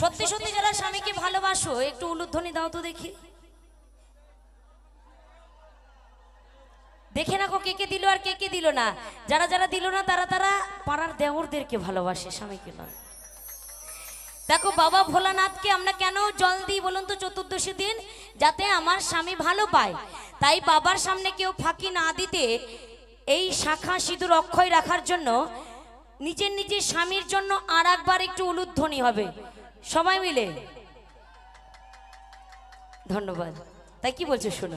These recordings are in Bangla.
সত্যি সত্যি যারা স্বামীকে ভালোবাসো, একটু উলুধ্বনি দাও তো দেখি। দেখে রাখো কে কে দিল আর কে কে দিল না। যারা যারা দিল না, তারা তারা পাড়ার দেওরদেরকে ভালোবাসে, স্বামীকে নয়। দেখো, বাবা ভোলানাথকে আমরা কেন জল দিই বলুন তো চতুর্দশী দিন? যাতে আমার স্বামী ভালো পায়। তাই বাবার সামনে কেউ ফাঁকি না দিতে এই শাখা সিঁদুর অক্ষয় রাখার জন্য নিজের নিজের স্বামীর জন্য আর একবার একটু উলুধ্বনি হবে। সবাই মিলে। ধন্যবাদ। তাই কি বলছো, শোনো।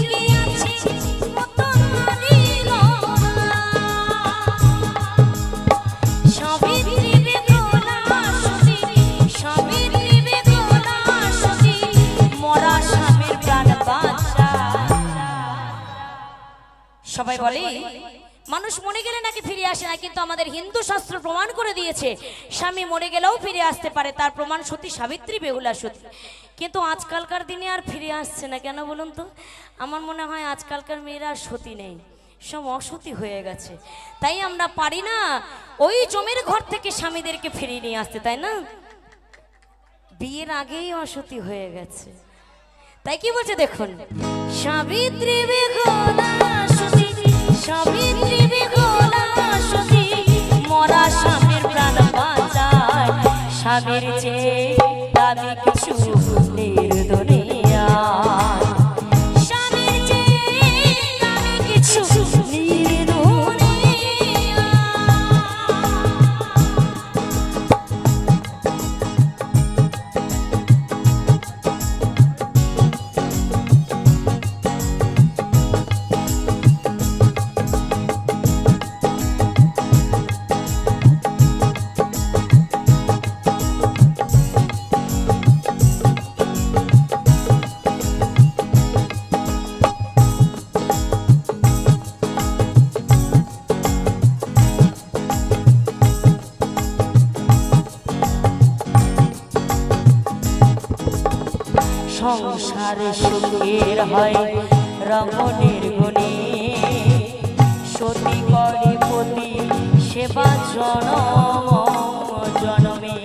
সবাই বলে মানুষ মরে গেলে নাকি ফিরে আসে না কিন্তু আমাদের হিন্দু শাস্ত্র প্রমাণ করে দিয়েছে স্বামী মরে গেলেও ফিরে আসতে পারে তার প্রমাণ সতী সাবিত্রী বেহুলা সতী। কিন্তু আজকালকার দিনে আর ফিরে আসছে না কেন বলুন তো? আমার মনে হয় আজকালকার মেয়েরা আর সতী নেই সব অসতী হয়ে গেছে। তাই আমরা পারি না ওই জমির ঘর থেকে স্বামীদেরকে ফিরিয়ে নিয়ে আসতে তাই না? বিয়ের আগেই অসতী হয়ে গেছে। তাই কি বলছে দেখুন সাবিত্রী স্বামীর চেয়ে দামি কিছু নির্দনিয়ায় সংসারে সুখের হয়, রমণের গুণে। সতী করে পতি সেবা জনম, জনমে।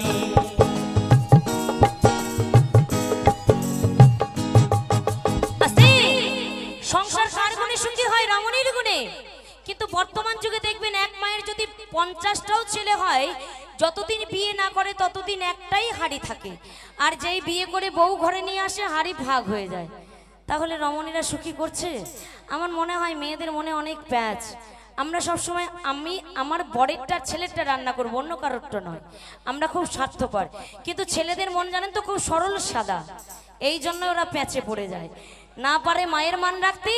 সংসার হয়? কিন্তু বর্তমান যুগে দেখবেন এক মায়ের যদি পঞ্চাশটাও ছেলে হয় যতদিন বিয়ে না করে ততদিন একটাই হাড়ি থাকে। আর যেই বিয়ে করে বউ ঘরে নিয়ে আসে, হাড়ি ভাগ হয়ে যায়। তাহলে রমণীরা সুখী করছে? আমার মনে হয় মেয়েদের মনে অনেক প্যাচ। আমরা সবসময়, আমি, আমার বরেরটা ছেলেরটা রান্না করব, অন্য কারোরটা নয়। আমরা খুব স্বার্থপর। কিন্তু ছেলেদের মন জানেন তো, খুব সরল সাদা। এই জন্য ওরা প্যাচে পড়ে যায়। না পারে মায়ের মান রাখতে,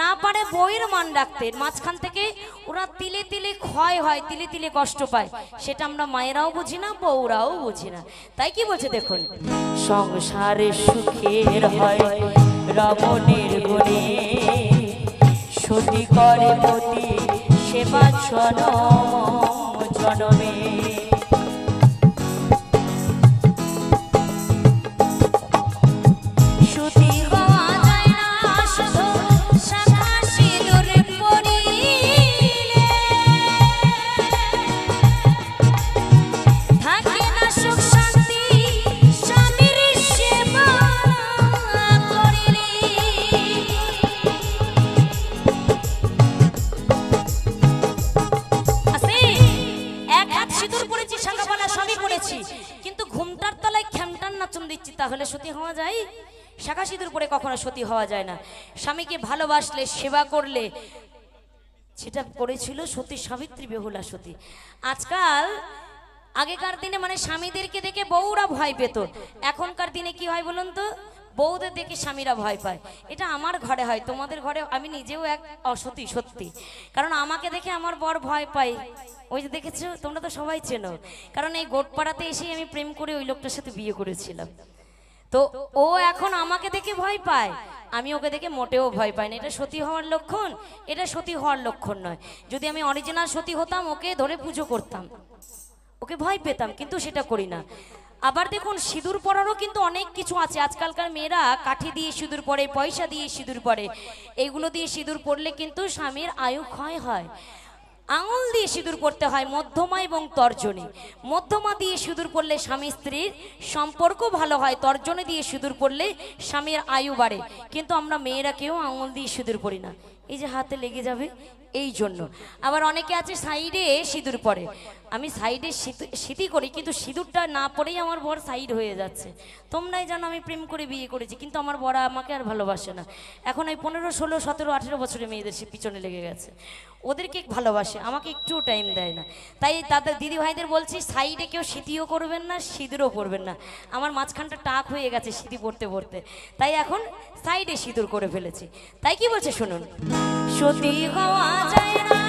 না পারে বইয়ের মান রাখতে, মাঝখান থেকে ওরা তিলে তিলে ক্ষয় হয়, তিলে তিলে কষ্ট পায়। সেটা আমরা মায়েরাও বুঝি না, বউরাও বুঝি না। তাই কি বলছে দেখুন? সংসারে সুখের হয় সতী করে সেবা জনমে। সিঁদুর পরেছি শাঁখাপালা সবই পরেছি কিন্তু ঘুমটার তলায় খ্যামটার নাচন দিচ্ছি, তাহলে সতী হওয়া যায়? শাখা সিঁদুর পরে কখনো সতী হওয়া যায় না। স্বামীকে ভালোবাসলে, সেবা করলে, সেটা করেছিল সতী সাবিত্রী বেহুলা সতী। আজকাল আগেকার দিনে মানে স্বামীদেরকে দেখে বউরা ভয় পেত। এখনকার দিনে কি হয় বলুন তো? বউদের দেখে স্বামীরা ভয় পায়। এটা আমার ঘরে হয়, তোমাদের ঘরে আমি নিজেও এক অসতী, সত্যি। কারণ আমাকে দেখে আমার বর ভয় পায়। ওই যে দেখেছ, তোমরা তো সবাই চেনো। কারণ এই গোটপাড়াতে এসেই আমি প্রেম করে ওই লোকটার সাথে বিয়ে করেছিলাম। তো ও এখন আমাকে দেখে ভয় পায়। আমি ওকে দেখে মোটেও ভয় পাই না। এটা সতী হওয়ার লক্ষণ, এটা সতী হওয়ার লক্ষণ নয়। যদি আমি অরিজিনাল সতী হতাম, ওকে ধরে পুজো করতাম। ওকে ভয় পেতাম, কিন্তু সেটা করি না। আবার দেখুন, সিঁদুর পরারও কিন্তু অনেক কিছু আছে। আজকালকার মেয়েরা কাঠি দিয়ে সিঁদুর পরে, পয়সা দিয়ে সিঁদুর পরে। এগুলো দিয়ে সিঁদুর পরলে কিন্তু স্বামীর আয়ু ক্ষয় হয়। আঙুল দিয়ে সিঁদুর পরতে হয় মধ্যমা এবং তর্জনী। মধ্যমা দিয়ে সিঁদুর পরলে স্বামী স্ত্রীর সম্পর্ক ভালো হয়। তর্জনী দিয়ে সিঁদুর পরলে স্বামীর আয়ু বাড়ে। কিন্তু আমরা মেয়েরা কেউ আঙুল দিয়ে সিঁদুর করি না। এই যে হাতে লেগে যাবে, এই জন্য। আবার অনেকে আছে সাইডে সিঁদুর পরে। আমি সাইডে স্মৃতি করি, কিন্তু সিঁদুরটা না পরেই আমার বর সাইড হয়ে যাচ্ছে। তোমরাই জানো আমি প্রেম করে বিয়ে করেছি, কিন্তু আমার বড়া আমাকে আর ভালোবাসে না। এখন এই পনেরো, ষোলো, সতেরো, আঠেরো বছরের মেয়েদের সে পিছনে লেগে গেছে। ওদেরকে ভালোবাসে, আমাকে একটু টাইম দেয় না। তাই তাদের দিদি ভাইদের বলছি, সাইডে কেউ সিঁতিও করবেন না, সিঁদুরও করবেন না। আমার মাঝখানটা টাক হয়ে গেছে সিঁতি পড়তে পড়তে তাই এখন সাইডে সিঁদুর করে ফেলেছে। তাই কি বলছে শুনুন? সতী হওয়া যায় না।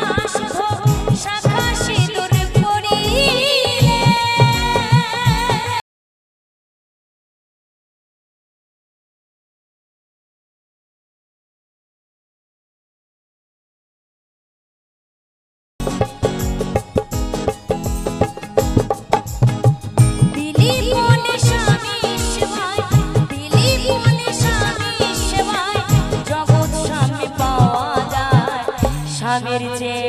স্বামীর যে